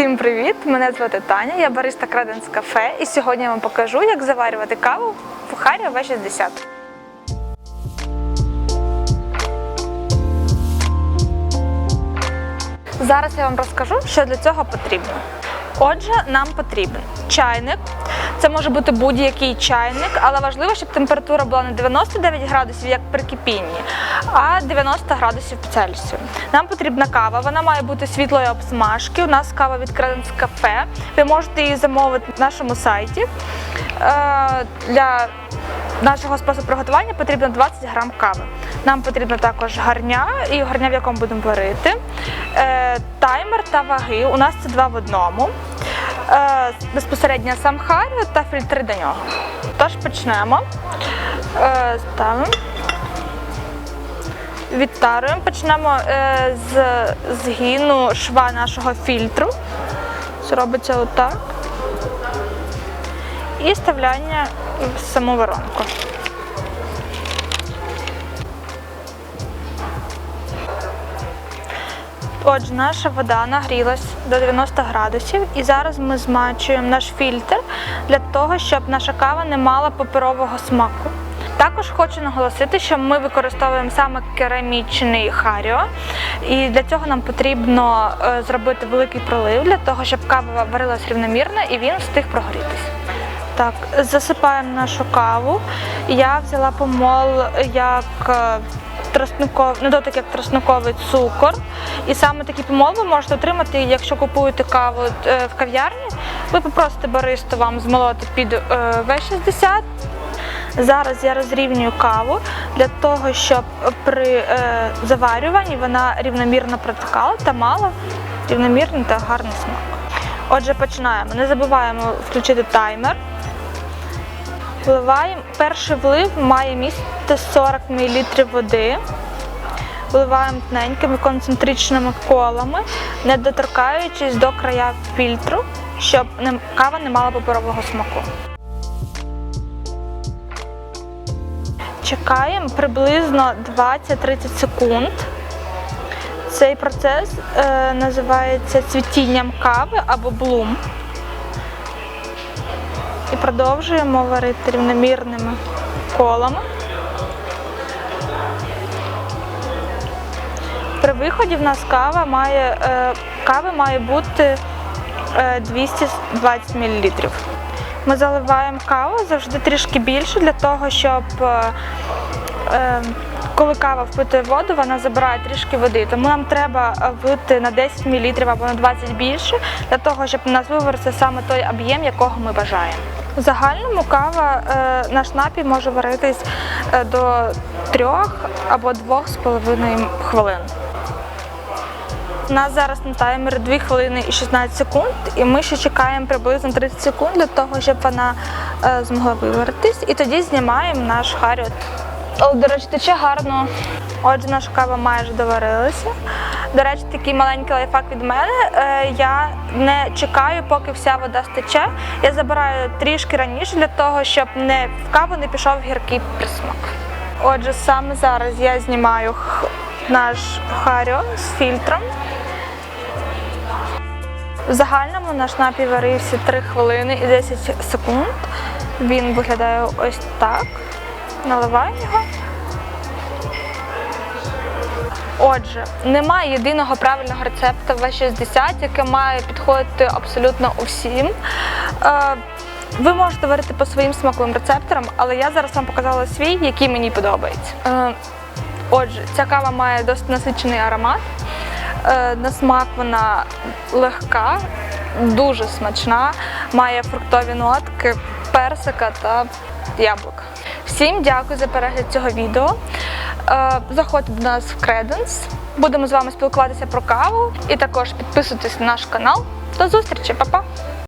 Всім привіт! Мене звати Таня, я бариста Краденс кафе, і сьогодні я вам покажу, як заварювати каву в Харі В60. Зараз я вам розкажу, що для цього потрібно. Отже, нам потрібен чайник. Це може бути будь-який чайник, але важливо, щоб температура була не 99 градусів, як при кипінні, а 90 градусів Цельсію. Нам потрібна кава, вона має бути світлої обсмажки. У нас кава від Credence Cafe. Ви можете її замовити на нашому сайті. Е, Для нашого способу приготування потрібно 20 грам кави. Нам потрібно також гарня і гарня, в якому будемо варити. Е, таймер та ваги. У нас це два в одному. Е, безпосередньо сам хай та фільтри до нього. Тож почнемо. Е. Відтаруємо. Почнемо е, з згину шва нашого фільтру. Це робиться отак. І вставляння в саму воронку. Отже, наша вода нагрілась до 90 градусів, і зараз ми змачуємо наш фільтр для того, щоб наша кава не мала паперового смаку. Також хочу наголосити, що ми використовуємо саме керамічний харіо, і для цього нам потрібно е, зробити великий пролив для того, щоб кава варилась рівномірно і він встиг прогорітись. Так, засипаємо нашу каву. Я взяла помол як е, тростников, не дотик як тростниковий цукор. І саме такий помол ви можете отримати, якщо купуєте каву е, в кав'ярні. Ви попросите баристу вам змолоти під е, В60. Зараз я розрівнюю каву для того, щоб при е, заварюванні вона рівномірно протікала та мала рівномірний та гарний смак. Отже, починаємо. Не забуваємо включити таймер. Вливаємо. Перший влив має містити 40 мл води. Вливаємо тоненькими концентричними колами, не доторкаючись до края фільтру, щоб кава не мала паперового смаку. Чекаємо приблизно 20-30 секунд. Цей процес е, називається цвітінням кави або блум. І продовжуємо варити рівномірними колами. При виході в нас кава має, е, кави має бути е, 220 мл. Ми заливаємо каву завжди трішки більше для того, щоб е, е, коли кава впитує воду, вона забирає трішки води. Тому нам треба е, влити на 10 мл або на 20 більше, для того, щоб у нас виварився саме той об'єм, якого ми бажаємо. В загальному кава, е, наш напій може варитись е, до 3 або 2,5 хвилин. У нас зараз на таймері 2 хвилини і 16 секунд, і ми ще чекаємо приблизно 30 секунд для того, щоб вона е, змогла виваритись. І тоді знімаємо наш харіот. До речі, тече гарно. Отже, наша кава майже доварилася. До речі, такий маленький лайфхак від мене. Е, я не чекаю, поки вся вода стече. Я забираю трішки раніше для того, щоб не, в каву не пішов гіркий присмак. Отже, саме зараз я знімаю наш харіо з фільтром. В загальному наш напій варився 3 хвилини і 10 секунд. Він виглядає ось так. Наливаємо його. Отже, немає єдиного правильного рецепту В60, яке має підходити абсолютно усім. Е, Ви можете варити по своїм смаковим рецепторам, але я зараз вам показала свій, який мені подобається. Е, Отже, ця кава має досить насичений аромат. Е, На смак вона легка, дуже смачна, має фруктові нотки, персика та яблука. Всім дякую за перегляд цього відео. Е, Заходьте до нас в Credence. Будемо з вами спілкуватися про каву і також підписуйтесь на наш канал. До зустрічі, па-па!